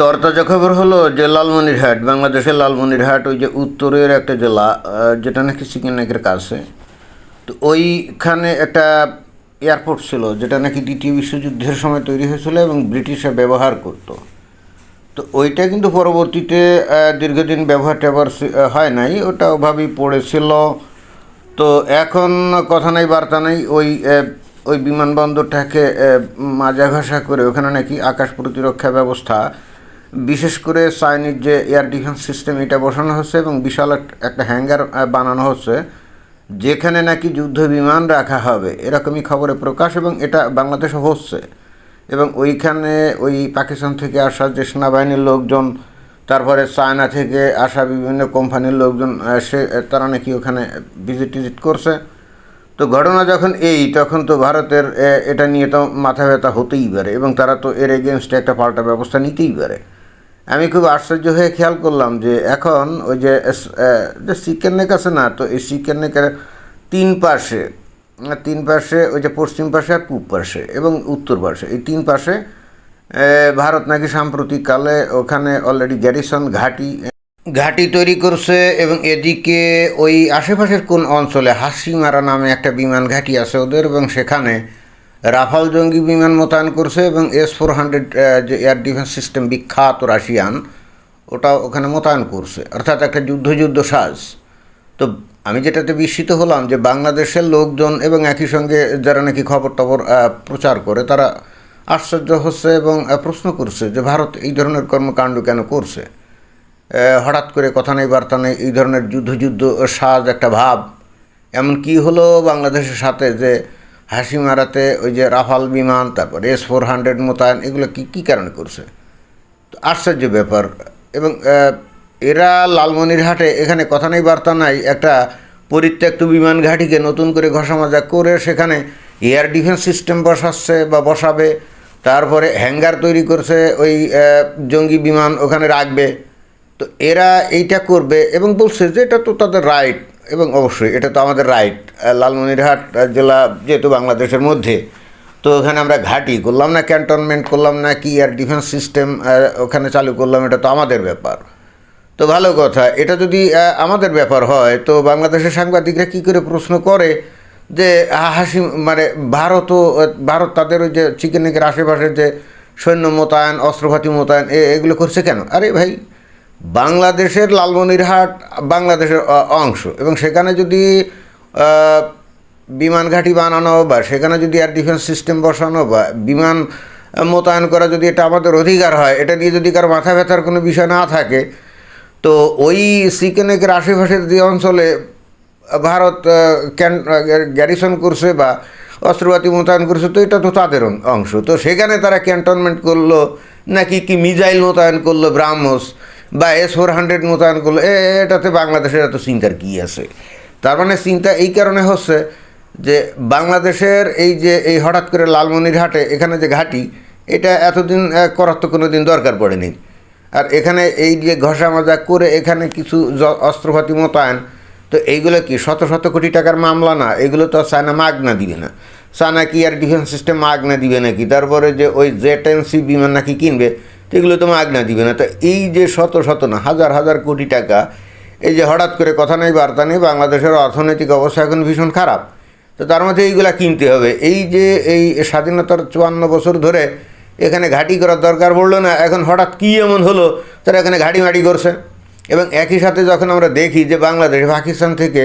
তরতাজা খবর হলো যে লালমনিরহাট বাংলাদেশের লালমনিরহাট ওই যে উত্তরের একটা জেলা যেটা নাকি সিকিনাকের কাছে। তো ওইখানে একটা এয়ারপোর্ট ছিল যেটা নাকি দ্বিতীয় বিশ্বযুদ্ধের সময় তৈরি হয়েছিল এবং ব্রিটিশরা ব্যবহার করতো। তো ওইটা কিন্তু পরবর্তীতে দীর্ঘদিন ব্যবহার আহ, হয় নাই ওটা ওভাবেই পড়েছিল। তো এখন কথা নাই বার্তা নেই ওই ওই বিমানবন্দরটাকে মাজা করে ওখানে নাকি আকাশ প্রতিরক্ষা ব্যবস্থা বিশেষ করে চাইনিজ যে এয়ার ডিফেন্স সিস্টেম, এটা বসানো হচ্ছে এবং বিশাল একটা হ্যাঙ্গার বানানো হচ্ছে, যেখানে নাকি যুদ্ধ বিমান রাখা হবে, এরকমই খবরে প্রকাশ এবং এটা বাংলাদেশে হচ্ছে। এবং ওইখানে ওই পাকিস্তান থেকে আসা যে সেনাবাহিনীর লোকজন, তারপরে চায়না থেকে আসা বিভিন্ন কোম্পানির লোকজন সে, তারা নাকি ওখানে ভিজিট টিজিট করছে। তো ঘটনা যখন এই, তখন তো ভারতের এটা নিয়ে তো মাথা ব্যথা হতেই পারে এবং তারা তো এর এগেনস্টে একটা পাল্টা ব্যবস্থা নিতেই পারে। আমি খুব আশ্চর্য হয়ে খেয়াল করলাম যে এখন ওই যে যে নেক আছে না, তো এই চিকেন নেকের তিন পাশে তিন পাশে ওই যে পশ্চিম পাশে আর পূব পাশে এবং উত্তর পাশে। এই তিন পাশে ভারত নাকি সাম্প্রতিককালে ওখানে অলরেডি গ্যারিসন ঘাঁটি ঘাঁটি তৈরি করছে এবং এদিকে ওই আশেপাশের কোন অঞ্চলে হাসিমারা নামে একটা বিমান ঘাঁটি আছে ওদের এবং সেখানে রাফাল জঙ্গি বিমান মোতায়েন করছে এবং এস ফোর হান্ড্রেড যে এয়ার ডিফেন্স সিস্টেম বিখ্যাত রাশিয়ান ওটা ওখানে মোতায়েন করছে। অর্থাৎ একটা যুদ্ধ যুদ্ধ সাজ। তো আমি যেটাতে বিস্মিত হলাম যে বাংলাদেশের লোকজন এবং একই সঙ্গে যারা নাকি খবর টবর প্রচার করে, তারা আশ্চর্য হচ্ছে এবং প্রশ্ন করছে যে ভারত এই ধরনের কর্মকাণ্ড কেন করছে? হঠাৎ করে কথা নেই, বার্তা নেই, এই ধরনের যুদ্ধ যুদ্ধ সাজ একটা ভাব। এমন কি হলো বাংলাদেশের সাথে যে হাসি মারাতে ওই যে রাফাল বিমান, তারপর এস ফোর হান্ড্রেড মোতায়েন, এগুলো কী কী কারণে করছে? তো আশ্চর্য ব্যাপার। এবং এরা লালমনিরহাটে এখানে কথা নেই, বার্তা নাই, একটা পরিত্যক্ত বিমান ঘাঁটিকে নতুন করে ঘষামাজা করে সেখানে এয়ার ডিফেন্স সিস্টেম বসাচ্ছে বা বসাবে, তারপরে হ্যাঙ্গার তৈরি করছে ওই জঙ্গি বিমান ওখানে রাখবে। তো এরা এইটা করবে এবং বলছে যে এটা তো তাদের রাইট এবং অবশ্যই এটা তো আমাদের রাইট লালমনিরহাট জেলা যেহেতু বাংলাদেশের মধ্যে, তো ওখানে আমরা ঘাঁটি করলাম না ক্যান্টনমেন্ট করলাম না, কি আর ডিফেন্স সিস্টেম ওখানে চালু করলাম, এটা তো আমাদের ব্যাপার। তো ভালো কথা, এটা যদি আমাদের ব্যাপার হয়, তো বাংলাদেশের সাংবাদিকরা কী করে প্রশ্ন করে যে হাসি মানে ভারতও ভারত তাদের ওই যে চিকেন নেকের আশেপাশে যে সৈন্য মোতায়েন, অস্ত্রপাতি মোতায়েন এগুলো করছে কেন? আরে ভাই বাংলাদেশের লালমনিরহাট বাংলাদেশের অংশ। এবং সেখানে যদি বিমান ঘাঁটি বানানো বা সেখানে যদি এয়ার ডিফেন্স সিস্টেম বসানো বা বিমান মোতায়েন করা যদি এটা আমাদের অধিকার হয়, এটা নিয়ে যদি কারও মাথা ব্যথার কোনো বিষয় না থাকে, তো ওই সিকেনেকের আশেপাশের যে অঞ্চলে ভারত ক্যান গ্যারিসন করছে বা অস্ত্রপাতি মোতায়েন করছে, তো এটা তো তাদের অংশ। তো সেখানে তারা ক্যান্টনমেন্ট করল, নাকি কি মিজাইল মোতায়েন করল ব্রাহ্মস? বা এস ফোর হান্ড্রেড মোতায়েন করল, এ, এটাতে বাংলাদেশের এত চিন্তার কী আছে? তার মানে চিন্তা এই কারণে হচ্ছে যে বাংলাদেশের এই যে, এই হঠাৎ করে লালমনির লালমনিরহাটে এখানে যে ঘাঁটি, এটা এতদিন করার তো কোনো দিন দরকার পড়েনি। আর এখানে এই যে ঘষা মাজা করে এখানে কিছু অস্ত্রপাতি মোতায়েন, তো এইগুলো কি শত শত কোটি টাকার মামলা? না, এগুলো তো চায়না মাগনা দিবে না। চায়না কি আর ডিফেন্স সিস্টেম মাগনা দিবে নাকি? তারপরে যে ওই জেট এন সি বিমান নাকি কিনবে তো এগুলো তো মাগনা দিবে না। তো এই যে শত শত না হাজার হাজার কোটি টাকা এই যে হঠাৎ করে কথা নেই বার্তা নেই বাংলাদেশের অর্থনৈতিক অবস্থা এখন ভীষণ খারাপ। তো তার মধ্যে এইগুলা কিনতে হবে। এই যে এই স্বাধীনতার চুয়ান্ন বছর ধরে এখানে ঘাঁটি করার দরকার পড়ল না এখন হঠাৎ কী এমন হলো তারা এখানে ঘাঁটি মাটি করছে। এবং একই সাথে যখন আমরা দেখি যে বাংলাদেশ পাকিস্তান থেকে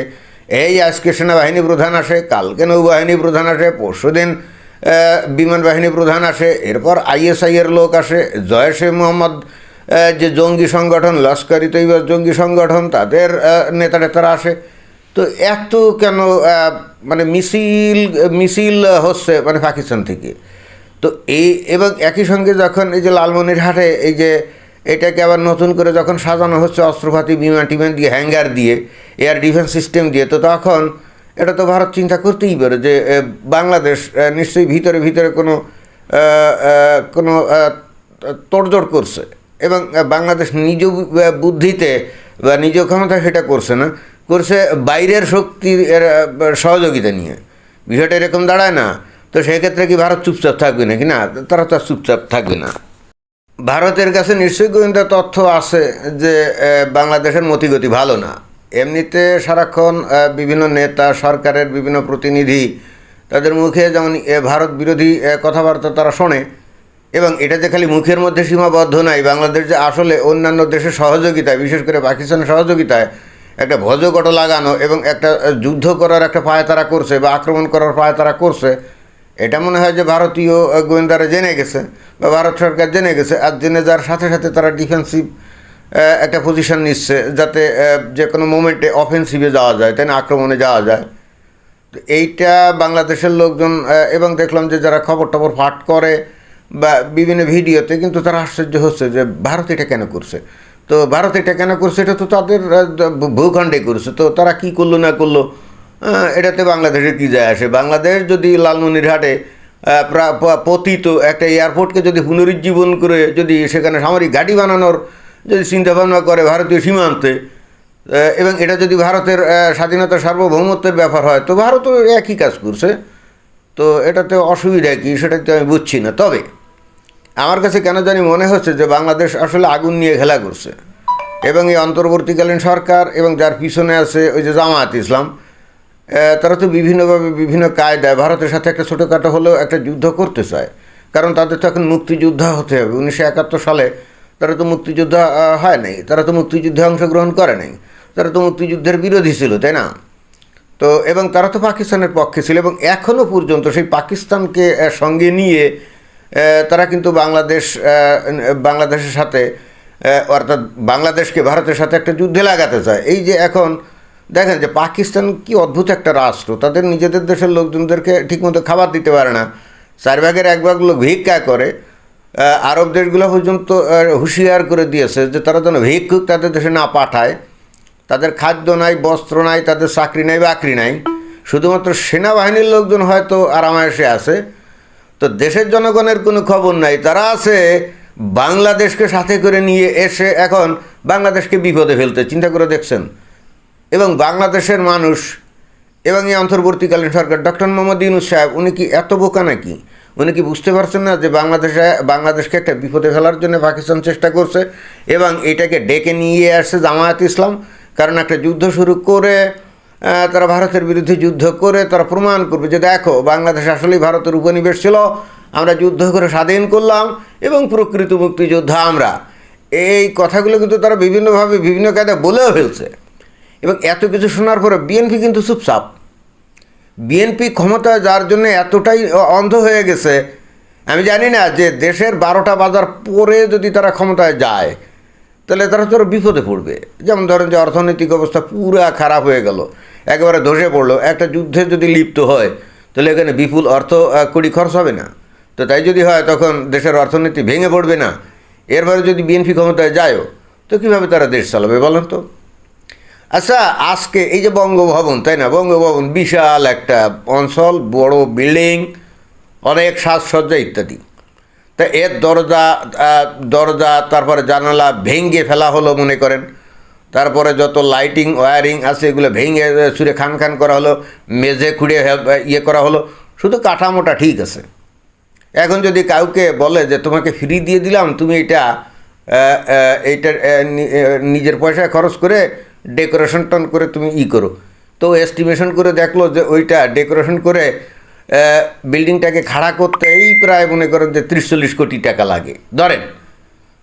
এই আজকে সেনাবাহিনী প্রধান আসে কালকে নৌবাহিনী প্রধান আসে পরশুদিন আহ, বিমান বাহিনী প্রধান আসে, এরপর আইএসআই এর লোক আসে, জয়েশে মোহাম্মদ যে জঙ্গি সংগঠন লস্করি তৈবার জঙ্গি সংগঠন, তাদের নেতা নেতারা আসে। তো এত কেন মানে মিছিল মিছিল হচ্ছে মানে পাকিস্তান থেকে। তো এই এবং একই সঙ্গে যখন এই যে লালমনিরহাটে এই যে এটাকে আবার নতুন করে যখন সাজানো হচ্ছে অস্ত্রপাতি বিমান টিমান দিয়ে, হ্যাঙ্গার দিয়ে, এয়ার ডিফেন্স সিস্টেম দিয়ে, তো তখন এটা তো ভারত চিন্তা করতেই পারে যে বাংলাদেশ নিশ্চয়ই ভিতরে ভিতরে কোনো কোনো তোড়জোড় করছে। এবং বাংলাদেশ নিজ বুদ্ধিতে বা নিজ ক্ষমতা সেটা করছে না, করছে বাইরের শক্তির সহযোগিতা নিয়ে। বিষয়টা এরকম দাঁড়ায় না। তো সেক্ষেত্রে কি ভারত চুপচাপ থাকবে নাকি? না, তারা তো চুপচাপ থাকবে না। ভারতের কাছে নিশ্চয়ই গোয়েন্দা তথ্য আছে যে বাংলাদেশের মতিগতি ভালো না। এমনিতে সারাক্ষণ বিভিন্ন নেতা, সরকারের বিভিন্ন প্রতিনিধি তাদের মুখে যেমন ভারত বিরোধী কথাবার্তা তারা শোনে এবং এটা যে খালি মুখের মধ্যে সীমাবদ্ধ নাই বাংলাদেশ যে আসলে অন্যান্য দেশের সহযোগিতায়, বিশেষ করে পাকিস্তানের সহযোগিতায় একটা ভজকট লাগানো এবং একটা যুদ্ধ করার একটা পায়তারা করছে বা আক্রমণ করার পায়তারা করছে, এটা মনে হয় যে ভারতীয় গোয়েন্দারা জেনে গেছে বা ভারত সরকার জেনে গেছে। আর জেনে যাওয়ার সাথে সাথে তারা ডিফেন্সিভ একটা পজিশন নিচ্ছে যাতে যে কোনো মোমেন্টে অফেন্সিভে যাওয়া যায়, তাই না? আক্রমণে যাওয়া যায়। তো এইটা বাংলাদেশের লোকজন এবং দেখলাম যে যারা খবর টবর ফাট করে বা বিভিন্ন ভিডিওতে, কিন্তু তারা আশ্চর্য হচ্ছে যে ভারত এটা কেন করছে? তো ভারত এটা কেন করছে? এটা তো তাদের ভূখণ্ডে করছে। তো তারা কি করল, না করল? এটাতে বাংলাদেশের কী যায় আসে? বাংলাদেশ যদি লালমনিরহাটে পতিত একটা এয়ারপোর্টকে যদি পুনরুজ্জীবন করে যদি সেখানে সামরিক ঘাঁটি বানানোর যদি চিন্তাভাবনা করে ভারতীয় সীমান্তে এবং এটা যদি ভারতের স্বাধীনতা সার্বভৌমত্বের ব্যাপার হয়, তো ভারতও একই কাজ করছে। তো এটাতে অসুবিধা কী সেটা তো আমি বুঝছি না। তবে আমার কাছে কেন জানি মনে হচ্ছে যে বাংলাদেশ আসলে আগুন নিয়ে খেলা করছে। এবং এই অন্তর্বর্তীকালীন সরকার এবং যার পিছনে আছে ওই যে জামায়াত ইসলাম তারা তো বিভিন্নভাবে বিভিন্ন কায়দায় ভারতের সাথে একটা ছোটোখাটো হলেও একটা যুদ্ধ করতে চায়। কারণ তাদের তো এখন মুক্তিযোদ্ধা হতে হবে। উনিশশো একাত্তর সালে তারা তো মুক্তিযোদ্ধা হয় নাই। তারা তো মুক্তিযুদ্ধে অংশগ্রহণ করে নাই। তারা তো মুক্তিযুদ্ধের বিরোধী ছিল, তাই না? তো, এবং তারা তো পাকিস্তানের পক্ষে ছিল, এবং এখনও পর্যন্ত সেই পাকিস্তানকে সঙ্গে নিয়ে তারা কিন্তু বাংলাদেশ বাংলাদেশের সাথে অর্থাৎ বাংলাদেশকে ভারতের সাথে একটা যুদ্ধে লাগাতে চায়। এই যে এখন দেখেন যে পাকিস্তান কি অদ্ভুত একটা রাষ্ট্র। তাদের নিজেদের দেশের লোকজনদেরকে ঠিকমতো খাবার দিতে পারে না। চার ভাগের এক ভাগ লোক ভিক্ষা করে আরব দেশগুলো পর্যন্ত হুঁশিয়ার করে দিয়েছে যে তারা যেন ভিক্ষুক তাদের দেশে না পাঠায়। তাদের খাদ্য নাই, বস্ত্র নাই, তাদের চাকরি নাই, বাকরি নাই। শুধুমাত্র সেনাবাহিনীর লোকজন হয়তো আরামায়েশে আছে। তো দেশের জনগণের কোনো খবর নাই। তারা আছে বাংলাদেশকে সাথে করে নিয়ে এসে এখন বাংলাদেশকে বিপদে ফেলতে। চিন্তা করে দেখছেন? এবং বাংলাদেশের মানুষ এবং এই অন্তর্বর্তীকালীন সরকার, ডক্টর মোহাম্মদ ইউনুস সাহেব, উনি কি এত বোকা নাকি? উনি কি বুঝতে পারছেন না যে বাংলাদেশে, বাংলাদেশকে একটা বিপদে ফেলার জন্য পাকিস্তান চেষ্টা করছে এবং এটাকে ডেকে নিয়ে আসছে জামায়াত ইসলাম? কারণ একটা যুদ্ধ শুরু করে তারা ভারতের বিরুদ্ধে যুদ্ধ করে তারা প্রমাণ করবে যে দেখো, বাংলাদেশ আসলেই ভারতের উপনিবেশ ছিল, আমরা যুদ্ধ করে স্বাধীন করলাম এবং প্রকৃত মুক্তিযোদ্ধা আমরা। এই কথাগুলো কিন্তু তারা বিভিন্নভাবে, বিভিন্ন কায়দায় বলেও ফেলছে। এবং এত কিছু শোনার পরে বিএনপি কিন্তু চুপচাপ। বিএনপি ক্ষমতায় যার জন্য এতটাই অন্ধ হয়ে গেছে, আমি জানি না যে দেশের বারোটা বাজার পরে যদি তারা ক্ষমতায় যায়, তাহলে তারা তো বিপদে পড়বে। যেমন ধরেন যে অর্থনৈতিক অবস্থা পুরা খারাপ হয়ে গেল, একেবারে ধসে পড়ল, একটা যুদ্ধে যদি লিপ্ত হয়, তাহলে এখানে বিপুল অর্থ কোটি খরচ হবে না। তো তাই যদি হয়, তখন দেশের অর্থনীতি ভেঙে পড়বে না। এরপরে যদি বিএনপি ক্ষমতায় যায়ও, তো কীভাবে তারা দেশ চালাবে বলেন তো? আচ্ছা আজকে এই যে বঙ্গভবন, তাই না? বঙ্গভবন বিশাল একটা অঞ্চল, বড় বিল্ডিং, অনেক সাজসজ্জা ইত্যাদি। তা এর দরজা দরজা, তারপরে জানালা ভেঙে ফেলা হলো মনে করেন। তারপরে যত লাইটিং, ওয়ারিং আছে, এগুলো ভেঙে সুরে খান খান করা হলো, মেঝে খুঁড়ে ইয়ে করা হলো। শুধু কাঠামোটা ঠিক আছে। এখন যদি কাউকে বলে যে, তোমাকে ফ্রি দিয়ে দিলাম, তুমি এটা এইটা নিজের পয়সায় খরচ করে ডেকোরেশন টন করে তুমি ই করো তো এস্টিমেশন করে দেখল যে ওইটা ডেকোরেশন করে বিল্ডিংটাকে খাড়া করতে এই প্রায় মনে করেন যে ত্রিশ চল্লিশ কোটি টাকা লাগে। ধরেন,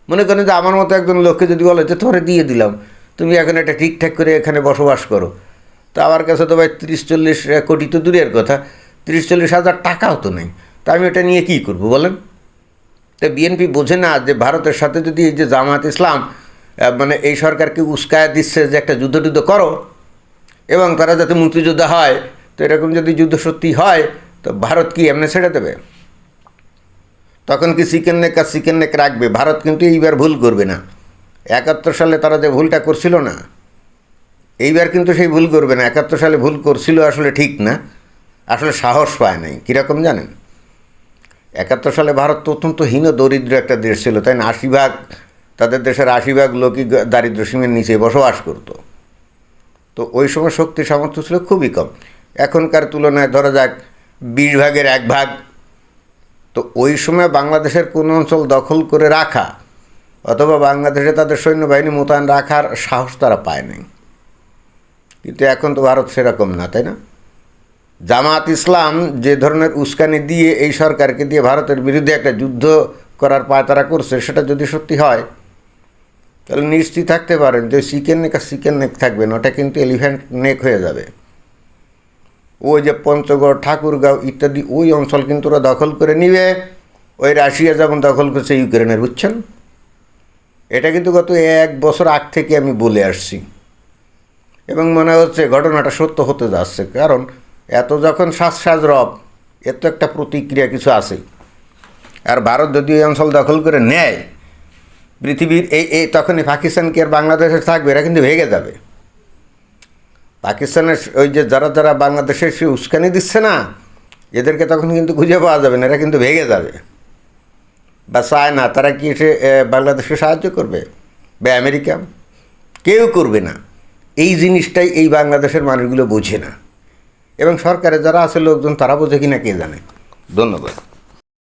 মনে করেন যে আমার মতো একজন লোককে যদি বলে যে ধরে দিয়ে দিলাম, তুমি এখন এটা ঠিকঠাক করে এখানে বসবাস করো। তা আমার কাছে তো ভাই তিরিশ চল্লিশ কোটি তো দূরের কথা, তিরিশ চল্লিশ হাজার টাকাও তো নেই। তা আমি এটা নিয়ে কী করব বলেন? তো বিএনপি বোঝে না যে ভারতের সাথে যদি এই যে জামাত ইসলাম মানে এই সরকারকে উস্কায় দিচ্ছে যে একটা যুদ্ধ টুদ্ধ করো, এবং তারা যাতে মুক্তিযোদ্ধা হয়, তো এরকম যদি যুদ্ধ সত্যি হয়, তো ভারত কি এমনি ছেড়ে দেবে? তখন কি চিকেন নেক আর চিকেন নেক রাখবে? ভারত কিন্তু এইবার ভুল করবে না। একাত্তর সালে তারা যে ভুলটা করছিল না, এইবার কিন্তু সেই ভুল করবে না। একাত্তর সালে ভুল করছিল আসলে ঠিক না। আসলে সাহস পায় নাই। কীরকম জানেন? একাত্তর সালে ভারত অত্যন্ত হীন দরিদ্র একটা দেশ ছিল, তাই না? আশি ভাগ তাদের দেশের আশি ভাগ লোকই গ- দারিদ্র্য সীমের নিচে বসবাস করতো। তো ওই সময় শক্তি সামর্থ্য ছিল খুবই কম। এখনকার তুলনায় ধরা যাক বিশ ভাগের এক ভাগ। তো ওই সময় বাংলাদেশের কোন অঞ্চল দখল করে রাখা অথবা বাংলাদেশে তাদের সৈন্যবাহিনী মোতায়েন রাখার সাহস তারা পায়নি কিন্তু এখন তো ভারত সেরকম না, তাই না? জামাত ইসলাম যে ধরনের উস্কানি দিয়ে এই সরকারকে দিয়ে ভারতের বিরুদ্ধে একটা যুদ্ধ করার পায়তারা করছে, সেটা যদি সত্যি হয় তাহলে নিশ্চিত থাকতে পারেন যে চিকেন নেক আর চিকেন নেক থাকবে না, ওটা কিন্তু এলিফ্যান্ট নেক হয়ে যাবে। ওই যে পঞ্চগড়, ঠাকুরগাঁও ইত্যাদি ওই অঞ্চল কিন্তু ওরা দখল করে নিবে। ওই রাশিয়া যেমন দখল করছে ইউক্রেনের, বুঝছেন? এটা কিন্তু গত এক বছর আগ থেকে আমি বলে আসছি। এবং মনে হচ্ছে ঘটনাটা সত্য হতে যাচ্ছে, কারণ এত যখন শ্বাস শ্বাস রব এর তো একটা প্রতিক্রিয়া কিছু আছে। আর ভারত যদি এই অঞ্চল দখল করে নেয় পৃথিবীর এই এই তখনই পাকিস্তান কি আর বাংলাদেশে থাকবে? এরা কিন্তু ভেঙে যাবে। পাকিস্তানের ওই যে যারা যারা বাংলাদেশে সে উস্কানি দিচ্ছে না এদেরকে তখন কিন্তু খুঁজে পাওয়া যাবে না এরা কিন্তু ভেঙে যাবে। বা চায় না তারা কি এসে এ, বাংলাদেশকে সাহায্য করবে? বা আমেরিকা? কেউ করবে না। এই জিনিসটাই এই বাংলাদেশের মানুষগুলো বোঝে না। এবং সরকারে যারা আছে লোকজন তারা বোঝে কিনা কে জানে? ধন্যবাদ।